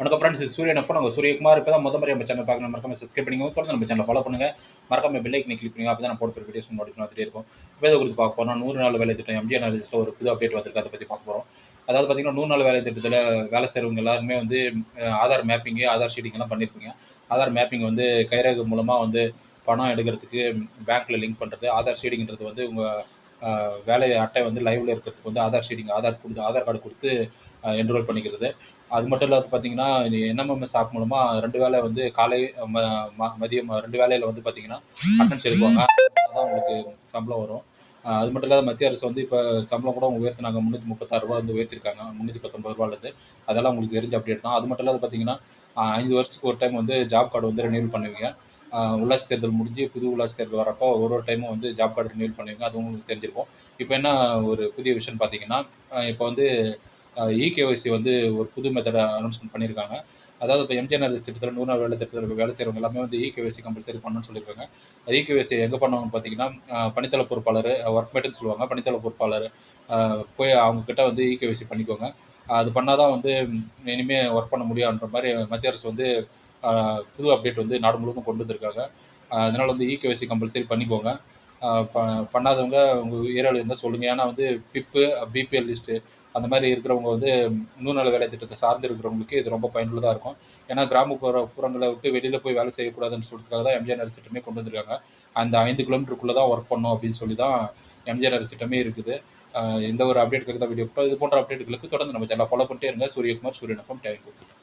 வணக்கம் ஃப்ரெண்ட்ஸ் இது சூரியன் அப்போ நாங்கள் சூரியகுமார் இப்போ தான் முதல் முறை நம்ம சேனல் பார்க்கணும் மறக்காம சப்ஸ்கிரைப் பண்ணிக்கோங்க. தொடர்ந்து நம்ம சேனல் ஃபாலோ பண்ணுங்க. மறக்காம பெல் ஐக்கனை கிளிக் பண்ணுங்க அப்போ தான் நான் போட்டு வீடியோஸ் நோட்டிஃபிகேஷன் வந்துட்டே இருக்கும். இப்போ இதை குறித்து பார்க்க போகிறோம் நூறு நாள் வேலை திட்டம் எம்ஜிஆர் நாலேஜில் ஒரு புது அப்டேட் வந்திருக்கு. அதை பற்றி பார்க்க போகிறோம் அதாவது பார்த்தீங்கன்னா நூறு நாள் வேலை திட்டத்தில் வேலை செய்கிறவங்க எல்லாருமே வந்து ஆதார் மேப்பிங்கு ஆதார் ஷீட்டிங்லாம் பண்ணியிருப்பீங்க ஆதார் மேப்பிங் வந்து கைரேகை மூலமாக வந்து பணம் எடுக்கிறதுக்கு பேங்க்கில் லிங்க் பண்ணுறது ஆதார் ஷீடிங்கிறது வந்து உங்கள் வேலை அட்டை வந்து லைவ்ல இருக்கிறதுக்கு வந்து ஆதார் ஷீடிங் ஆதார் கொடுத்து ஆதார் கார்டு கொடுத்து என்ரோல் பண்ணிக்கிறது. அது மட்டும் இல்லாத பார்த்தீங்கன்னா என்எம்எம்எஸ் ஆப் மூலமாக ரெண்டு வேளை வந்து காலை ம- ம- மதியம் ரெண்டு வேலையில் வந்து பார்த்தீங்கன்னா அட்டன்ஸ் எடுப்பாங்க. உங்களுக்கு சம்பளம் வரும். அது மட்டும் இல்லாத மத்திய அரசு வந்து இப்போ சம்பளம் கூட உயர்த்தினாங்க. முந்நூற்றி முப்பத்தாறு ரூபா வந்து உயர்த்திருக்காங்க. முந்நூற்றி பத்தொம்பது ரூபாலேருந்து அதெல்லாம் உங்களுக்கு தெரிஞ்ச அப்டேட் தான். அது மட்டும் இல்லாத பார்த்தீங்கன்னா ஐந்து வருஷத்துக்கு ஒரு டைம் வந்து ஜாப் கார்டு வந்து ரினியூவல் பண்ணுவீங்க. உள்ளாட்சி தேர்தல் முடிஞ்சு புது உள்ளாட்சி தேர்தல் வரப்போ ஒரு ஒரு டைமும் வந்து ஜாப் கார்டு ரினியூல் பண்ணுவீங்க அது உங்களுக்கு தெரிஞ்சிருக்கும். இப்போ என்ன ஒரு புதிய விஷயம் பார்த்தீங்கன்னா இப்போ வந்து இகேஒய்சி வந்து ஒரு புது மெத்தடை அனௌன்ஸ்மெண்ட் பண்ணியிருக்காங்க அதாவது இப்போ எம்ஜிஆர் திட்டத்தில் நூறு நாள் வேலை திட்டத்தில் வேலை செய்கிறவங்க எல்லாமே வந்து இகேஒய்சி கம்பல்சரி பண்ணணும்னு சொல்லியிருக்காங்க. இகேஒய்சி எங்கே பண்ணுவாங்கன்னு பார்த்தீங்கன்னா பணித்தள பொறுப்பாளர் ஒர்க்மேட்டுன்னு சொல்லுவாங்க பணித்தள பொறுப்பாளர். போய் அவங்கக்கிட்ட வந்து இகேஒய்சி பண்ணிக்கோங்க. அது பண்ணாதான் வந்து இனிமேல் ஒர்க் பண்ண முடியும்ன்ற மாதிரி மத்திய அரசு வந்து புது அப்டேட் வந்து நாடு முழுவதும் கொண்டு வந்திருக்காங்க. அதனால் வந்து இகேஒய்சி கம்பல்சரி பண்ணிக்கோங்க. ப- பண்ணாதவங்க உங்கள் ஏரியாவில் இருந்தால் சொல்லுங்கள் ஏன்னா வந்து பிப்பு பிபிஎல் லிஸ்ட்டு அந்த மாதிரி இருக்கிறவங்க வந்து நூறு வேலை திட்டத்தை சார்ந்து இருக்கிறவங்களுக்கு இது ரொம்ப பயனுள்ளதாக இருக்கும். ஏன்னா கிராமப்புற புறங்களை விட்டு வெளியில் போய் வேலை செய்யக்கூடாதுன்னு சொல்கிறதுக்காக தான் எம்ஜிஆர் திட்டமே கொண்டு வந்திருக்காங்க. அந்த ஐந்து கிலோமீட்டருக்குள்ளே தான் ஒர்க் பண்ணணும் அப்படின்னு சொல்லி தான் எம்ஜிஆர் நர்ஸ் திட்டமே இருக்குது. எந்த இந்த ஒரு அப்டேட்டுக்கு தான் வீடியோ இது போன்ற அப்டேட்டுகளுக்கு தொடர்ந்து நம்ம சேனல் ஃபாலோ பண்ணிட்டே இருங்க. சூரியகுமார் சூரியன் டேங்க் தேங்க்யூ